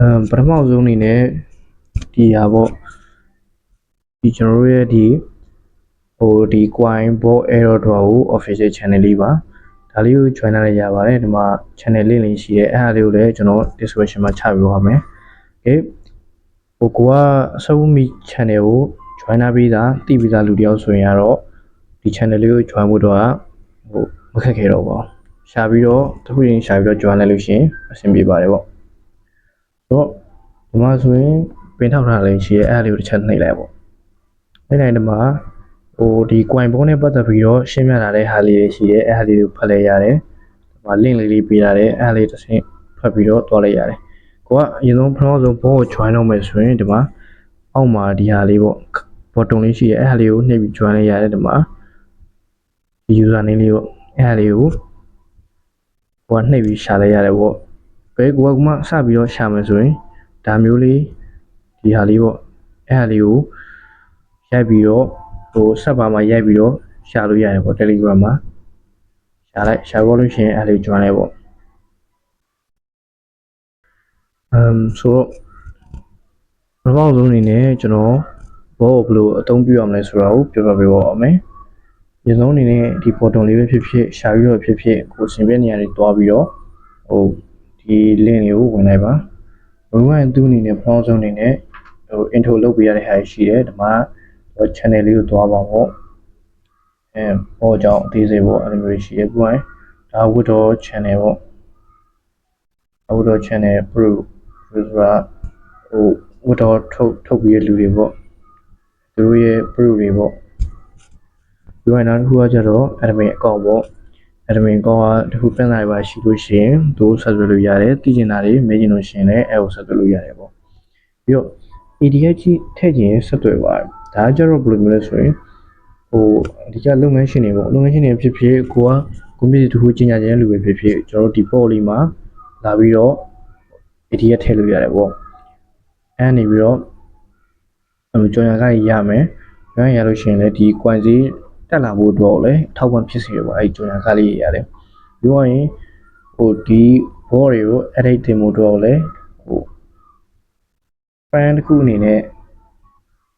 အမ်ပထမဆုံးအနေနဲ့ဒီဟာပေါ့ဒီကျွန်တော်ရဲ့ဒီဟိုဒီ coin bot error draw ကို official channel လေးပါဒါလေးကို join လုပ်ရပါတယ်ဒီမှာ channel link လေးရှိတယ်အဲအားလေးကိုလည်းကျွန်တော် description မှာချပြပါမယ် okay ဟိုကိုက submi channel ကို join လုပ်ပြီးသားတည်ပြီးသားလူတယောက်ဆိုရင်ကတော့ဒီ channel လေးကို join ဖို့တော့ဟိုမခက်ခဲတော့ပါဘူးရှာပြီးတော့တစ်ခုချင်းရှာပြီးတော့ join လုပ်လို့ရှိရင်အဆင်ပြေပါတယ်ပေါ့ တော့ဒီမှာဆိုရင်ပင်ထောက်ထားလေးရှိရဲအဲ့ဒါလေးကိုတစ်ချက်နှိပ်လိုက်ပေါ့နှိပ်လိုက်ဒီမှာဟိုဒီ coin ဘုံနဲ့ပတ်သက်ပြီးတော့ရှင်းပြလာတဲ့ဟာလေးတွေရှိရဲအဲ့ဒါလေးကိုဖတ်လိုက်ရတယ်ဒီမှာ link လေးလေးပေးလာတယ်အဲ့ဒါလေးတစ်ဆင့်ဖတ်ပြီးတော့တွားလိုက်ရတယ်ကိုကအရင်ဆုံးပထမဆုံးဘုံကို join လုပ်မယ်ဆိုရင်ဒီမှာအောက်မှာဒီဟာလေးပေါ့ button လေးရှိရဲအဲ့ဒါလေးကိုနှိပ်ပြီး join လိုက်ရတယ်ဒီမှာဒီ user name လေးပေါ့အဲ့ဒါလေးကိုကိုကနှိပ်ပြီးရှာလိုက်ရတယ်ပေါ့ ဘယ်ကိုကမှစပြီးတော့ရှာမယ်ဆိုရင်ဒါမျိုးလေးဒီဟာလေးပေါ့အဲ့ဟာလေးကိုရိုက်ပြီးတော့ဟိုဆက်ပါမှာရိုက်ပြီးတော့ရှာလို့ရတယ်ပေါ့ Telegram မှာရှာလိုက်ရှာဖို့လို့ရှိရင်အဲ့ဒါလေး join လိုက်ပေါ့အမ်ဆိုတော့ပထမဆုံးအနေနဲ့ကျွန်တော်ဘောကိုဘယ်လိုအသုံးပြုရမလဲဆိုတာကိုပြောပြပေးပါဦးမယ်။ဒီဆုံးအနေနဲ့ဒီ button လေးပဲဖြစ်ဖြစ်ရှာပြီးတော့ဖြစ်ဖြစ်ကိုစင်ပြနေရာတွေတွားပြီးတော့ဟို ဒီ link လေးကိုဝင်လိုက်ပါဝင်ဝင်သူ့အနေနဲ့ပထမဆုံးအနေနဲ့ဟို intro လုပ်ပေးရတဲ့ဟာရှိတယ်ဒီမှာ channel လေးကိုသွားပါပေါ့အဲပေါ်ကြောင်အသေးစိတ်ပေါ့အဲ့လိုမျိုးရှိတယ်ပြီးရင်ဒါ Widow channel ပေါ့ Widow channel pro ဆိုတာဟို Widow ထုတ်ထုတ်ပြီးရလူတွေပေါ့သူတို့ရဲ့ pro တွေပေါ့ပြီးရင်နောက်တစ်ခုကကျတော့ admin account ပေါ့ admin ကောကတခုပြန်လာပါရှိလို့ရှိရင်သူဆက်သွယ်လို့ရတယ်တည်ကျင်တာတွေမေးကျင်လို့ရှိရင်လည်းအဲကိုဆက်သွယ်လို့ရတယ်ပေါ့ပြီးတော့ EDH ကြီးထည့်ခြင်းဆက်သွယ်ပါတယ်ဒါကြတော့ဘယ်လိုမျိုးလဲဆိုရင်ဟိုအဓိကလုပ်ငန်းရှင်တွေပေါ့လုပ်ငန်းရှင်တွေဖြစ်ဖြစ်ကိုကကွန်ပျူတာတခုကျင်ညာခြင်းလူပဲဖြစ်ဖြစ်ကျွန်တော်တို့ဒီ port လေးမှာလာပြီးတော့ EDH ထည့်လို့ရတယ်ပေါ့အဲနေပြီးတော့ဟိုကြော်ညာကရမယ်ရရလို့ရှိရင်လည်းဒီ coin စီ တက်လာဖို့တော့လည်းထောက်ပံ့ဖြစ်စေရပါအဲဒီကြော်ညာကလေးရရတယ်ပြီးတော့ရင်ဟိုဒီ board တွေကို edit တင်ဖို့တော့လည်းဟို fan တစ်ခုအနေနဲ့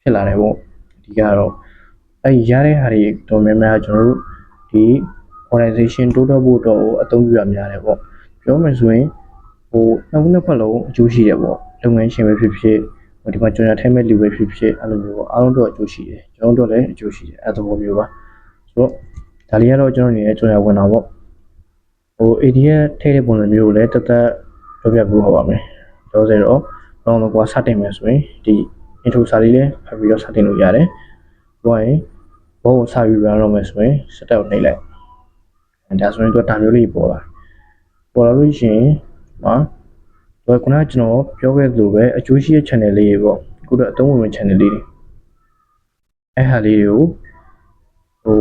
ဖြစ်လာတယ်ပေါ့အဓိကတော့အဲဒီရတဲ့ဟာတွေတော်များများကျွန်တော်တို့ဒီ organization တိုးတက်ဖို့တော့အသုံးပြုရများတယ်ပေါ့ပြောမယ်ဆိုရင်ဟိုနှစ်ခုနှစ်ဖက်လုံးအကျိုးရှိတယ်ပေါ့လုပ်ငန်းရှင်ပဲဖြစ်ဖြစ်ဟို ဒီမှာကျွန်တော်ထဲမဲ့လူပဲဖြစ်ဖြစ်အဲ့လိုမျိုးပေါ့အားလုံးတော့အကျိုးရှိတယ်ကျွန်တော်တို့လည်းအကျိုးရှိတယ်အဲ့သဘောမျိုးပါဆိုတော့ဒါလေးကတော့ကျွန်တော်နေနဲ့ကျွန်တော်ဝင်တာပေါ့ဟို ADS ထဲတဲ့ပုံစံမျိုးကိုလည်းတက်တက်ပြောပြပေးပါမယ်တော့ဆိုတော့ဘောင်းတော့ကွာစတင်မယ်ဆိုရင်ဒီ intro စာလေးလည်းဖတ်ပြီးတော့စတင်လို့ရတယ်။ပြောရင်ဘောကိုစာပြီး run လုပ်မယ်ဆိုရင် setup ကိုနှိပ်လိုက်။အဲဒါဆိုရင်တော့ဒါမျိုးလေးပေါ်လာ။ပေါ်လာလို့ရှိရင်ဟာ တော့ခုနကကျွန်တော်ပြောခဲ့သလိုပဲအကျိုးရှိတဲ့ channel လေးတွေပေါ့။အခုတော့အသုံးဝင် channel လေးတွေ။အဲ့ဟာလေးတွေကိုဟို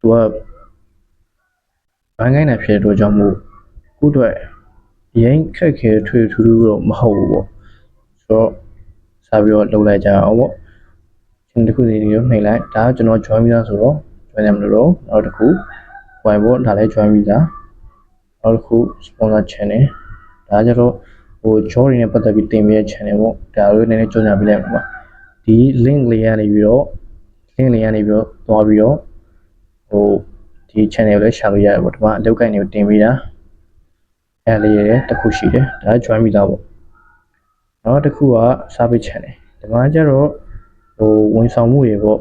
သူကဘန်ကိုင်းနိုင်ဖြစ်တဲ့အတွက်ကြောင့်မို့ခုတော့ရင်ခက်ခဲထွေထူးထူးတော့မဟုတ်ဘူးပေါ့။ဆိုတော့စပြီးတော့လုပ်လိုက်ကြအောင်ပေါ့ကျွန်တော်တစ်ခုစီကိုနှိပ်လိုက်ဒါကကျွန်တော် join ပြီးသားဆိုတော့ join ရမလို့တော့နောက်တစ်ခု web ပေါ့ဒါလည်း join ပြီးသားနောက်တစ်ခု sponsor channel ဒါကြတော့ဟို join တွေနဲ့ပတ်သက်ပြီးတင်ပေးတဲ့ channel ပေါ့ဒါလိုနည်းနည်းကြော်ညာပေးလိုက်ပါဒီ link လေးကနေပြီးတော့ link လေးကနေပြီးတော့သွားပြီးတော့ဟိုဒီ channel ကိုလည်းရှာလို့ရတယ်ပေါ့ဒီမှာအလုပ်ကိုင်းတွေကိုတင်ပေးတာအဲ့လေးရတစ်ခုရှိတယ်ဒါ join ပြီးသားပေါ့နောက်တစ်ခုက service channel ဒီမှာကျတော့ဟိုဝန်ဆောင်မှုတွေပေါ့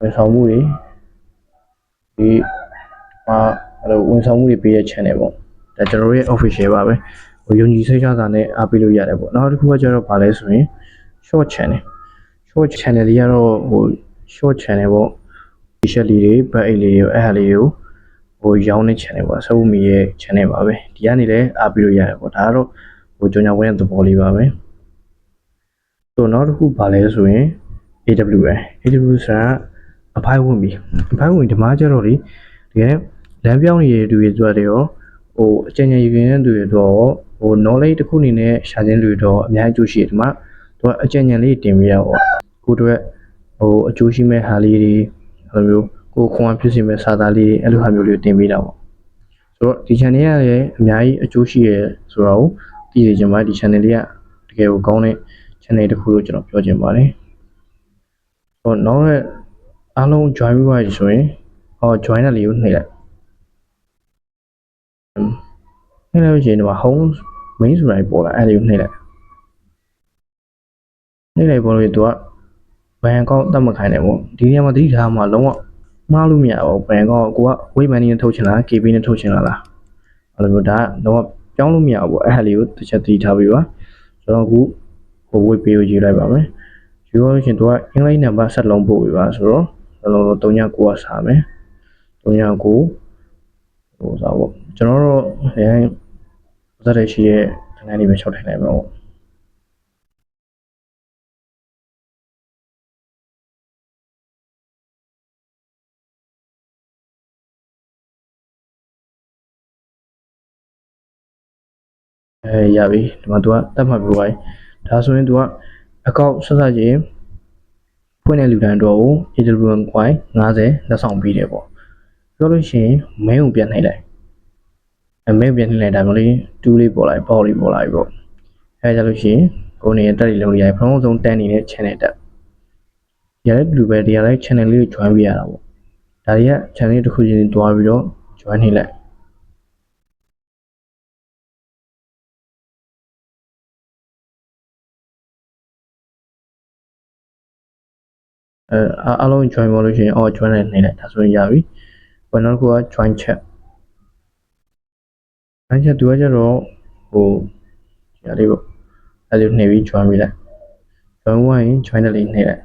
ဝန်ဆောင်မှုတွေဒီမှာအဲ့လိုဝန်ဆောင်မှုတွေပေးတဲ့ channel ပေါ့ ဒါကျွန်တော်တို့ရဲ့ official ပါပဲဟိုယုံကြည်စိတ်ချတာနဲ့အားပေးလို့ရတယ်ပေါ့နောက်တစ်ခုကကျတော့ဗာလဲဆိုရင် short channel short channel လေးကတော့ဟို short channel ပေါ့ t-shirt လေးတွေ bag အိတ်လေးတွေအဲ့ဟာလေးတွေကိုဟိုရောင်းတဲ့ channel ပေါ့အစုံမီရဲ့ channel ပါပဲဒီကနေလည်းအားပေးလို့ရတယ်ပေါ့ဒါကတော့ဟိုကြောင်ညာဝင်တဲ့သဘောလေးပါပဲဆိုတော့နောက်တစ်ခုဗာလဲဆိုရင် AWS AWS ကအဖိုင်းဝင်ပြီအဖိုင်းဝင်ဒီမှာကျတော့လေတကယ်လမ်းပြောင်းနေတဲ့သူတွေအတွက်တွေရော ဟိုအကျဉ်းချင်းယူနေတဲ့သူတွေတော့ဟို knowledge တစ်ခုအနေနဲ့ရှာခြင်းတွေတော့အများကြီးအကျိုးရှိတယ်ဒီမှာသူကအကျဉ်းချင်းလေးတင်ပေးရပေါ့ကိုတို့ဟိုအကျိုးရှိမဲ့ဟာလေးတွေအဲ့လိုမျိုးကိုခွန်အားဖြစ်စီမဲ့စာသားလေးတွေအဲ့လိုဟာမျိုးလေးတင်ပေးတာပေါ့ဆိုတော့ဒီ channel ကလည်းအများကြီးအကျိုးရှိရဲဆိုတော့သိစေချင်ပါတယ်ဒီ channel လေးကတကယ်ကိုကောင်းတဲ့ channel တစ်ခုလို့ကျွန်တော်ပြောချင်ပါတယ်ဟိုနောက်တဲ့အားလုံး join ပြီးသွားပြီဆိုရင်ဟော join တဲ့လေးကိုနှိပ်လိုက် နှိပ်လိုက်လို့ရှိရင်ဒီမှာ home main ဆိုတာပေါ်လာအဲ့ဒီကိုနှိပ်လိုက်နှိပ်လိုက်ပေါ်လို့သူကဘန်ကောက်တတ်မခိုင်းတယ်ပေါ့ဒီနေရာမှာသတိထားမှာလုံးဝမှားလို့မရဘူးဘန်ကောက်ကိုက weight money နဲ့ထုတ်ချင်လား KB နဲ့ထုတ်ချင်လားလားအဲ့လိုမျိုးဒါကတော့ပြောင်းလို့မရဘူးပေါ့အဲ့ဟာလေးကိုတစ်ချက်သတိထားပြီးပါကျွန်တော်အခုဟို weight ပေးကိုရေးလိုက်ပါမယ်ယူရလို့ရှင်သူကအင်္ဂလိပ်နံပါတ်ဆက်လုံးပို့ပေးပါဆိုတော့လုံးလုံး39ကိုကစားမယ်39ကိုဟိုစားပေါ့ ကျွန်တော်တို့အဲဇာတ်ရရှိရဲ့ခဏလေးပဲရှောက်ထိုင်လိုက်ပါဦးအဲရပြီဒီမှာ तू ကတတ်မှတ်ပြီးသွားပြီဒါဆိုရင် तू ကအကောက်ဆက်ဆက်ချင်းဖွင့်တဲ့လူတန်းတော့ကို AWM coin 50လက်ဆောင်ပေးတယ်ပေါ့ပြောလို့ရှိရင် main ကိုပြန်နှိပ်လိုက် အဲ main ကိုပြန်နှိပ်လိုက်ဒါမျိုးလေးတူးလေးပေါ်လိုက်ပေါ့လေးပေါ်လာပြီပေါ့အဲကြလို့ရှိရင်ကိုနေတက်လေးလုံးလေးရိုက်ပထမဆုံးတန်းနေတဲ့ channel တက်ဒီရတဲ့လူပဲဒီရတဲ့ channel လေးကို join ပေးရတာပေါ့ဒါတွေက channel တစ်ခုချင်းတွားပြီးတော့ join နှိပ်လိုက်အဲအားအားလုံး join ပါလို့ရှိရင်အော် join နဲ့နှိပ်လိုက်ဒါဆိုရင်ရပြီ။ဘာနောက်တစ်ခုက join chat join chat သူကကျတော့ဟိုဒီအလေးပေါ့အဲ့လိုနှိပ်ပြီး join ပြီးလိုက် join ဝိုင်းရင် join နဲ့လေးနှိပ်လိုက်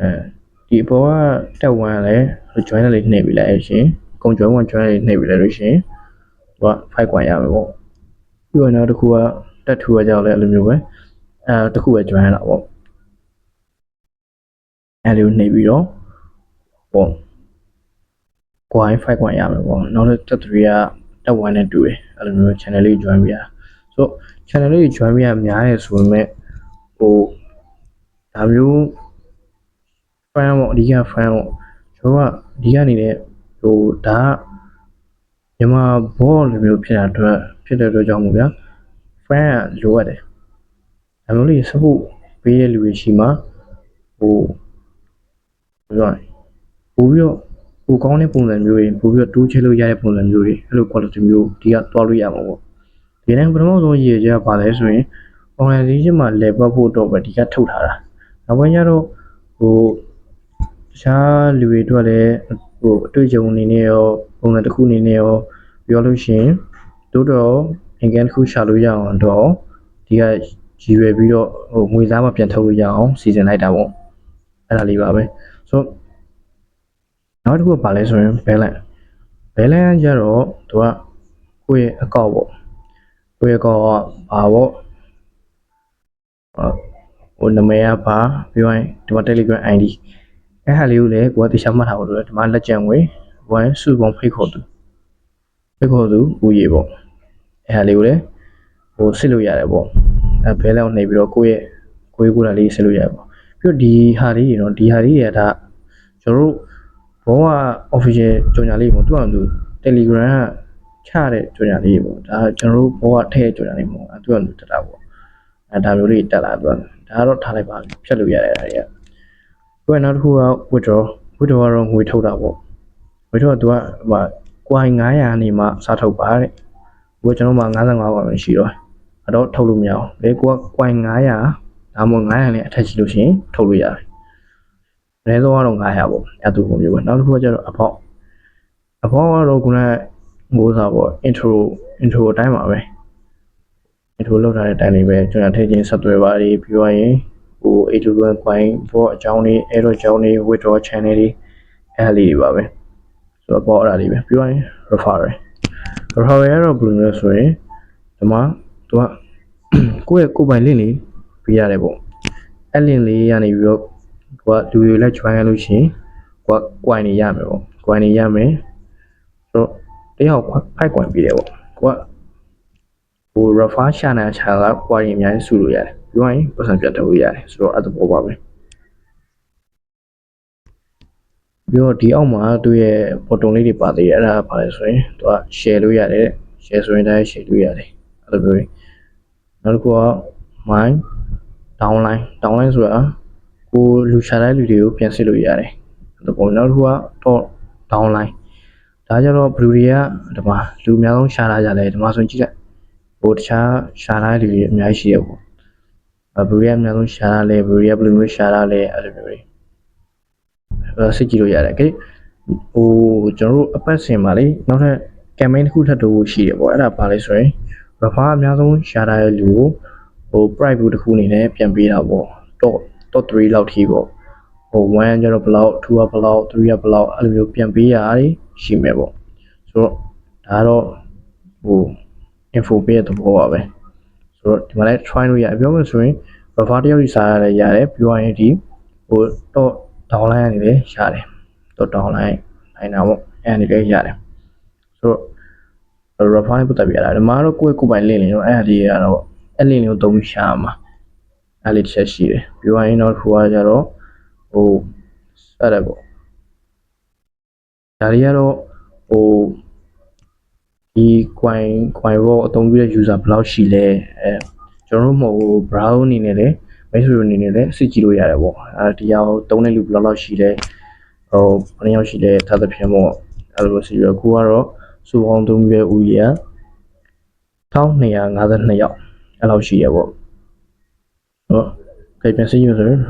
အဲဒီအပေါ်ကတက်ဝမ်းလဲ join နဲ့လေးနှိပ်ပြီးလိုက်အဲ့ရှင်ကုံ join ဝမ်း join နဲ့လေးနှိပ်ပြီးလိုက်လို့ရှိရင်သူက5ကွန်ရမယ်ပေါ့ပြီးတော့နောက်တစ်ခုကတက်ထူကကြောက်လဲအဲ့လိုမျိုးပဲအဲတစ်ခုပဲ join လာပေါ့အဲ့လိုနေပြီးတော့ပေါ့ coin 5 coin ရမယ်ပေါ့နောက်တစ်တက်3ကတက်1နဲ့တူတယ်အဲ့လိုမျိုး channel လေး join ပြရဆို channel လေး join ပြရများတယ်ဆိုပေမဲ့ဟိုဒါမျိုး fan ပေါ့အဓိက fan ပေါ့ကျွန်တော်ကဒီကနေနဲ့ဟိုဒါကမြန်မာဘောလိုမျိုးဖြစ်တာအတွက်ဖြစ်တဲ့အတွက်ကြောင့်မို့ဗျာ fan ကလိုအပ်တယ်ဒါမျိုးလေးစဖို့ပေးတဲ့လူတွေရှိမှဟိုပြောရရင်ပို့ပြီးတော့ ပိုကောင်းတဲ့ပုံစံမျိုးတွေပို့ပြီးတော့တိုးချဲလို့ရတဲ့ပုံစံမျိုးတွေအဲ့လို quality မျိုးဒီကသွားလို့ရမှာပေါ့ဒီတိုင်းပထမဆုံးရည်ရပါလဲဆိုရင် organization မှာ level ဖို့တော့ပဲဒီကထုတ်ထားတာနောက်ပိုင်းကျတော့ဟိုတခြားလူတွေအတွက်လည်းဟိုအတွေ့အကြုံအနေနဲ့ရောပုံစံတစ်ခုအနေနဲ့ရောပြောလို့ရှိရင်တိုးတော့အင်ကန်တစ်ခုရှာလို့ရအောင်တော့ဒီကရည်ရွယ်ပြီးတော့ဟိုငွေသားမပြန်ထုတ်လို့ရအောင်စီစဉ်လိုက်တာပေါ့အဲ့ဒါလေးပါပဲဆိုတော့ နောက်တစ်ခုကဘာလဲဆိုရင် balance balance ကကြတော့သူကကိုယ့်ရဲ့အကောက်ပေါ့ကိုယ့်ရဲ့အကောက်ကဘာပေါ့ဟိုနာမည်ကဘာပြောရင်ဒီမှာ Telegram ID အဲ့ဟာလေးကိုလည်းကိုယ်ကတခြားမှတ်ထားဖို့လိုတယ်ဒီမှာလက်ကျန်ငွေဝမ်စုပုံဖိတ်ခေါ်သူဖိတ်ခေါ်သူဦးရေပေါ့အဲ့ဟာလေးကိုလည်းဟိုစစ်လို့ရတယ်ပေါ့အဲဘဲလောက်နှိပ်ပြီးတော့ကိုယ့်ရဲ့ကိုယ်ကိုယ်လာလေးစစ်လို့ရတယ်ပေါ့ပြီးတော့ဒီဟာလေးတွေနော်ဒီဟာလေးတွေကဒါကျွန်တော်တို့ ဘောက official ကြော်ညာလေးပေါ့သူကသူ Telegram ကချတဲ့ကြော်ညာလေးပေါ့ဒါကျွန်တော်တို့ဘောကထည့်ကြော်ညာလေးပေါ့အဲသူကသူတက်တာပေါ့အဲဒါမျိုးလေးတက်လာသူကဒါကတော့ထားလိုက်ပါဖြတ်လို့ရတယ်အဲ့ဒါတွေကသူကနောက်တစ်ခုက withdraw withdraw ကတော့ငွေထုတ်တာပေါ့ငွေထုတ်ကသူကဟို coin 900နေမှစားထုတ်ပါတဲ့ဘိုးကျွန်တော်မှ55ပါပဲရှိတော့အဲ့တော့ထုတ်လို့မရအောင်လေကိုက coin 900ဒါမှမဟုတ်900နဲ့အထက်ရှိလို့ရှိရင်ထုတ်လို့ရတယ် အနည်းဆုံးကတော့900ပေါ့အဲ့သူပုံမျိုးပဲနောက်တစ်ခုကကျတော့အဖောက်အဖောက်ကတော့ခုနကငိုးစားပေါ့ intro intro အတိုင်းပါပဲ intro လောက်ထားတဲ့အတိုင်းလေးပဲကျွန်တော်ထည့်ချင်းဆက်သွယ်ပါလိပြီးတော့ရင်ဟို A21 coin ဘောအကြောင်းလေး error အကြောင်းလေး withdraw channel လေးအဲ့ဒါလေးတွေပါပဲဆိုတော့ပေါ့အဲ့ဒါလေးပဲပြီးတော့ရင် referral referral ကတော့ဘယ်လိုလဲဆိုရင်ဒီမှာသူကကိုယ့်ရဲ့ကိုယ်ပိုင် link လေးပေးရတယ်ပေါ့အဲ့ link လေးရနေပြီးတော့ ကိုကလူတွေလည်း join ရလို့ရှိရင်ကိုက coin နေရမယ်ပေါ့ coin နေရမယ်ဆိုတော့တယောက်5 coin ပေးတယ်ပေါ့ကိုကဟို refer ရှာနေချာက coin အများကြီးစုလို့ရတယ်ပြောရင်ပတ်စံပြတ်ထုတ်လို့ရတယ်ဆိုတော့အဲ့ဒါပေါ်ပါပဲပြီးတော့ဒီအောက်မှာသူ့ရဲ့ button လေးတွေပါသေးတယ်အဲ့ဒါပါလဲဆိုရင်သူက share လို့ရတယ် share ဆိုရင်တိုင်း share လို့ရတယ်အဲ့လိုမျိုးတွေနောက်တစ်ခုက mine downline downline ဆိုတာ ကိုလူရှာတဲ့လူတွေကိုပြန်စစ်လို့ရတယ်။ဒါပုံနောက်တစ်ခုကတော့ downline ဒါကြတော့ဘလူတွေကဒီမှာလူအများဆုံးရှာလာကြတယ်ဒီမှာဆိုရင်ကြည့်လိုက်ဟိုတခြားရှာလာတဲ့လူတွေအများကြီးရှိရပေါ့။ဘလူတွေကအများဆုံးရှာလာလဲဘလူတွေကဘလူမျိုးရှာလာလဲအဲ့လိုမျိုးတွေ။စစ်ကြည့်လို့ရတယ်ခင်ဟိုကျွန်တော်တို့အပတ်စဉ်မှာလေနောက်ထပ် campaign တစ်ခုထပ်တိုးရှိတယ်ပေါ့အဲ့ဒါပါလဲဆိုရင် refer အများဆုံးရှာလာတဲ့လူကိုဟို private တစ်ခုအနေနဲ့ပြန်ပေးတာပေါ့တော့ top 3လောက်ထိပေါ့ဟို1ကျတော့ဘယ်လောက်2ကဘယ်လောက်3ကဘယ်လောက်အဲ့လိုမျိုးပြန်ပေးရတာရှိမယ်ပေါ့ဆိုတော့ဒါကတော့ဟို info ပေးတဲ့သဘောပါပဲဆိုတော့ဒီမှာလည်း try လို့ရတယ်ပြောမှဆိုရင် refer တယောက်ကြီးစားရတယ်ရတယ်ပြီးသွားရင်ဒီဟို top downline ကနေလည်းရတယ် top downline နိုင်တာပေါ့အဲ့အနေလည်းရတယ်ဆိုတော့ refer ပတ်သက်ပြရတာဒီမှာတော့ကိုယ့်ကိုယ်ပိုင် link လေးတော့အဲ့အလေးကတော့အဲ့ link လေးကိုသုံးပြီးရှာရမှာ အဲ့လေးတစ်ချက်ရှိတယ်ပြီးသွားရင်တော့ခုကကြတော့ဟိုအဲ့ဒါပေါ့ဒါတွေကတော့ဟိုဒီ coin coin ဘောအသုံးပြုတဲ့ user ဘယ်လောက်ရှိလဲအဲကျွန်တော်တို့မဟုတ်ဘူး browse အနေနဲ့လည်းမိတ်ဆွေတို့အနေနဲ့လည်းစစ်ကြည့်လို့ရတယ်ပေါ့အဲဒီအောင်သုံးတဲ့လူဘယ်လောက်လောက်ရှိလဲဟိုဘယ်နှယောက်ရှိလဲထားသဖြင့်ပေါ့အဲ့လိုစီပြီးတော့ခုကတော့စုပေါင်းသုံးပြုတဲ့ဦးရေက1252ယောက်အဲ့လောက်ရှိရပေါ့ ဟုတ်ကြိုက်ပြန်စစ်ရဆိုရင်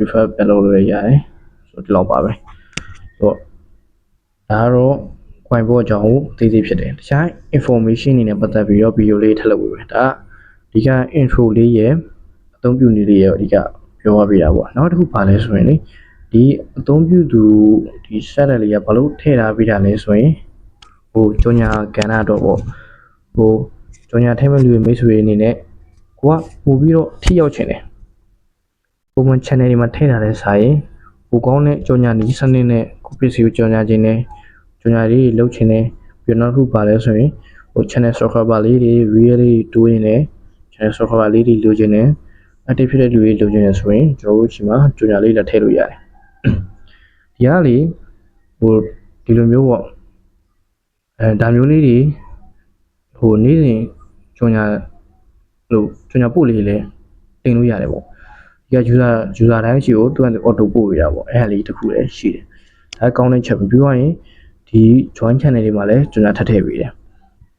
refer ပြန်လုပ်လို့ရတယ်ဆိုတော့ဒီလောက်ပါပဲဆိုတော့ဒါကတော့ coin ဘောအကြောင်းကိုသိသိဖြစ်တယ်တခြား information တွေနဲ့ပတ်သက်ပြီးတော့ video လေးထပ်လုပ်ပေးမယ်ဒါအဓိက intro လေးရဲ့အသုံးပြုနည်းလေးရဲ့အဓိကပြောပြပေးတာပေါ့နောက်တစ်ခုပါလဲဆိုရင်လေဒီအသုံးပြုသူဒီ set လေးကဘာလို့ထည့်ထားပေးတာလဲဆိုရင်ဟိုကြောညာကဏ္ဍတော့ပေါ့ဟိုကြောညာထဲမဲ့လူတွေမိတ်ဆွေအနေနဲ့ကိုကပို့ပြီးတော့ထိရောက်ချင်တယ် ပုံမှန် channel တွေမှာထည့်ထားတဲ့စာရင်ဟိုကောင်းတဲ့ကြောညာနီးစနစ်နဲ့ကိုပစ္စည်းကိုကြောညာခြင်းနဲ့ကြညာလေးလှုပ်ချင်တယ်ပြီးတော့နောက်တစ်ခုပါလဲဆိုရင်ဟို channel subscriber လေးတွေ reel လေးတိုးရင်းနဲ့ channel subscriber လေးတွေလိုချင်တယ် active ဖြစ်တဲ့လူတွေလိုချင်တယ်ဆိုရင်ကျွန်တော်တို့ဒီမှာကြညာလေးလည်းထည့်လို့ရတယ်ဒီကလေဟိုဒီလိုမျိုးပေါ့အဲဒါမျိုးလေးတွေဟိုနေ့စဉ်ကြညာလို့ကြညာပို့လေးလည်းတင်လို့ရတယ်ပေါ့ ဒီက user user တိုင်းရှိကိုသူက auto ပို့ရတာပေါ့အဲ့ဒါလေးတစ်ခုလည်းရှိတယ်ဒါကောင်းတဲ့ချက်ပြီးတော့ရင်ဒီ join channel တွေမှာလည်းကျွန်တော်ထပ်ထည့်ပေးတယ်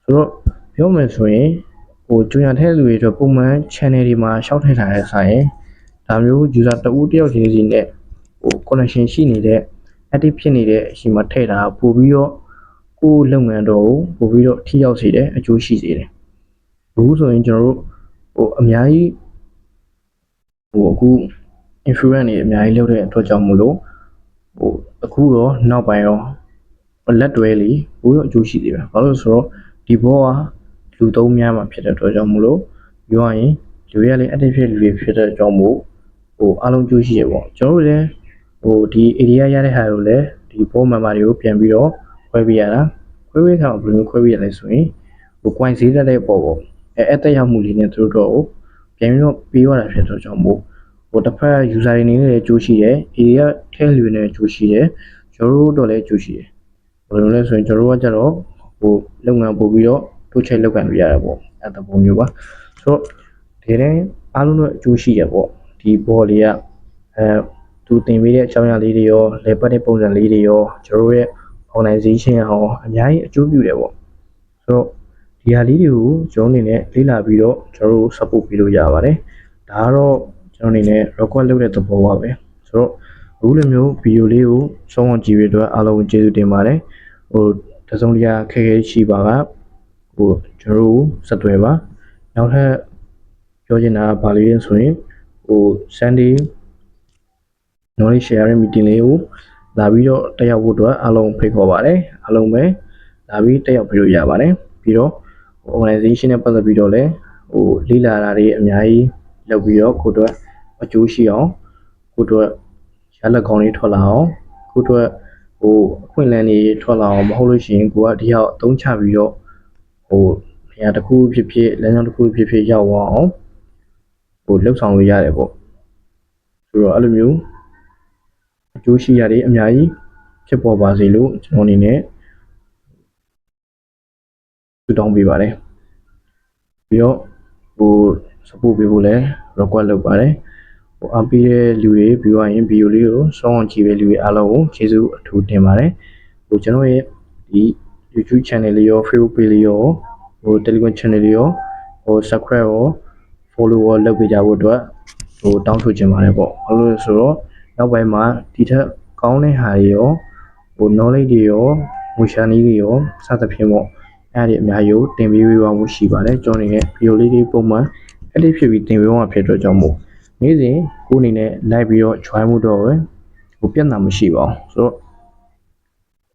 ဆိုတော့ပြောမယ်ဆိုရင်ဟိုကျွန်တော်ထည့်လူတွေအတွက်ပုံမှန် channel တွေမှာရှောက်ထည့်ထားတဲ့ဆိုင်ရင်ဒါမျိုး user တဦးတယောက်ချင်းစီနဲ့ဟို connection ရှိနေတဲ့ active ဖြစ်နေတဲ့အချိန်မှာထည့်တာပို့ပြီးတော့ကိုယ်လုပ်ငန်းတော့ပို့ပြီးတော့ထိရောက်စေတယ်အကျိုးရှိစေတယ်ဘူးဆိုရင်ကျွန်တော်တို့ဟိုအများကြီး ဟိုအခု influence တွေအများကြီးလုပ်တဲ့အတွက်ကြောင့်မို့လို့ဟိုအခုရောနောက်ပိုင်းရောလက်တွဲလေးဘိုးရောအကျိုးရှိသေးတယ်။ဘာလို့လဲဆိုတော့ဒီဘောကလူသုံးများမှာဖြစ်တဲ့အတွက်ကြောင့်မို့လို့ပြောရရင်လူရလေး active ဖြစ်လူတွေဖြစ်တဲ့ကြောင့်မို့ဟိုအားလုံးကျိုးရှိရပေါ့။ကျွန်တော်တို့လည်းဟိုဒီ area ရတဲ့ဟာကိုလည်းဒီဘောမန်မာတွေကိုပြန်ပြီးတော့ခွဲပေးရတာခွဲပေးခါဘယ်လိုမျိုးခွဲပေးရလဲဆိုရင်ဟို coin ဈေးတက်တဲ့ပုံပေါ့အဲအဲ့တက်ရောက်မှုလေးနဲ့သူတို့တော့ ပြန်ပြီးတော့ပေးရတာဖြစ်တော့ကြောင့်မို့ဟိုတစ်ဖက် user တွေနေနဲ့လည်းကျိုးရှိတယ် area ထဲလူတွေနဲ့ကျိုးရှိတယ်ကျွန်တော်တို့တော့လည်းကျိုးရှိတယ်ဘယ်လိုလဲဆိုရင်ကျွန်တော်တို့ကကြတော့ဟိုလုပ်ငန်းပို့ပြီးတော့တိုးချိတ်လုပ်ကန်လို့ရတယ်ပေါ့အဲ့ဒါပုံမျိုးပါဆိုတော့ဒီတဲ့အားလုံးတော့အကျိုးရှိရပေါ့ဒီဘော်လေးကအဲသူတင်ပေးတဲ့အကြောင်းအရာလေးတွေရောလေပတ်တဲ့ပုံစံလေးတွေရောကျွန်တော်တို့ရဲ့ organization ဟောအများကြီးအကျိုးပြုတယ်ပေါ့ဆိုတော့ ဒီဟာလေးတွေကိုကျွန်တော်အနေနဲ့လေ့လာပြီးတော့ကျွန်တော်တို့ support ပေးလို့ရပါတယ်ဒါကတော့ကျွန်တော်အနေနဲ့ record လုပ်တဲ့သဘောပါပဲဆိုတော့အခုလိုမျိုးဗီဒီယိုလေးကိုဆုံးအောင်ကြည့်ပြီးတော့အားလုံးကျေးဇူးတင်ပါတယ်ဟိုတစုံတရာခက်ခဲရှိပါကဟိုကျွန်တော်တို့ဆက်သွယ်ပါနောက်ထပ်ပြောချင်တာကဘာလေးလဲဆိုရင်ဟို Sunday knowledge sharing meeting လေးကိုလာပြီးတော့တက်ရောက်ဖို့အတွက်အားလုံးဖိတ်ခေါ်ပါတယ်အားလုံးပဲလာပြီးတက်ရောက်ပြီးလို့ရပါတယ်ပြီးတော့ organization နဲ့ပတ်သက်ပြီးတော့လည်းဟိုလေ့လာတာတွေအများကြီးလုပ်ပြီးတော့ကိုယ့်အတွက်အကျိုးရှိအောင်ကိုယ့်အတွက်ရလက်ကောင်းလေးထွက်လာအောင်ကိုယ့်အတွက်ဟိုအခွင့်အလမ်းတွေထွက်လာအောင်မဟုတ်လို့ရှိရင်ကိုကဒီဟာကိုအသုံးချပြီးတော့ဟိုနေရာတစ်ခုဖြစ်ဖြစ်လမ်းကြောင်းတစ်ခုဖြစ်ဖြစ်ရောက်အောင်ဟိုလှုပ်ဆောင်လို့ရတယ်ပေါ့ဆိုတော့အဲ့လိုမျိုးအကျိုးရှိရတယ်အများကြီးဖြစ်ပေါ်ပါစေလို့ကျွန်တော်အနေနဲ့ ဆုတောင်းပေးပါတယ်ပြီးတော့ဟို support ပေးဖို့လည်း request လုပ်ပါတယ်ဟိုအားပေးတဲ့လူတွေပြီးသွားရင် video လေးကိုစောင့်အောင်ကြည့်ပေးလူတွေအားလုံးကိုကျေးဇူးအထူးတင်ပါတယ်ဟိုကျွန်တော်ရဲ့ဒီ YouTube channel လေးရော Facebook page လေးရောဟို Telegram channel လေးရောဟို subscribe ရော follow ရောလုပ်ပေးကြဖို့အတွက်ဟိုတောင်းဆိုချင်ပါတယ်ပေါ့ဘာလို့လဲဆိုတော့နောက်ပိုင်းမှာဒီထက်ကောင်းတဲ့ဟာတွေရောဟို knowledge တွေရောငွေရှာနည်းတွေရောစသဖြင့်ပေါ့ အဲ့ဒီအများကြီးကိုတင်ပေးပေးပါမှုရှိပါတယ်ကျွန်တော်အနေနဲ့ video လေးတွေပုံမှန်အဲ့ဒီဖြစ်ပြီးတင်ပေးမှာဖြစ်တော့ကြောင့်မို့နေ့စဉ်ကိုယ်အနေနဲ့ live ပြီးတော့ join မှုတော့ပဲဟိုပြဿနာမရှိပါဘူးဆိုတော့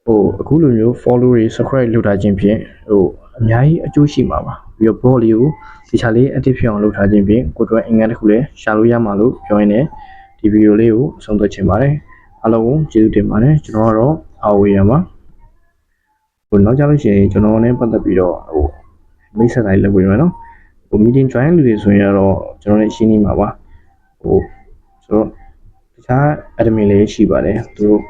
ဟိုအခုလိုမျိုး follow တွေ subscribe လုပ်ထားခြင်းဖြင့်ဟိုအများကြီးအကျိုးရှိမှာပါပြီးတော့ blog လေးကိုဒီချာလေး active ဖြစ်အောင်လုပ်ထားခြင်းဖြင့်ကိုယ်တို့အင်္ဂါတစ်ခုလည်းရှာလို့ရမှာလို့ပြောရင်းနဲ့ဒီ video လေးကိုအဆုံးသတ်ချင်ပါတယ်အားလုံးကိုကျေးဇူးတင်ပါတယ်ကျွန်တော်ကတော့အာဝေးရမှာ ဟိုနောက်ကြလို့ရှိရင်ကျွန်တော်နဲ့ပတ်သက်ပြီးတော့ဟိုမိတ်ဆက်တိုင်းလုပ်ပေးမယ်နော်ဟို meeting join လူတွေဆိုရင်တော့ကျွန်တော်လည်းရှင်းနေမှာပါဟိုဆိုတော့တခြား admin လေးရှိပါတယ်သူတို့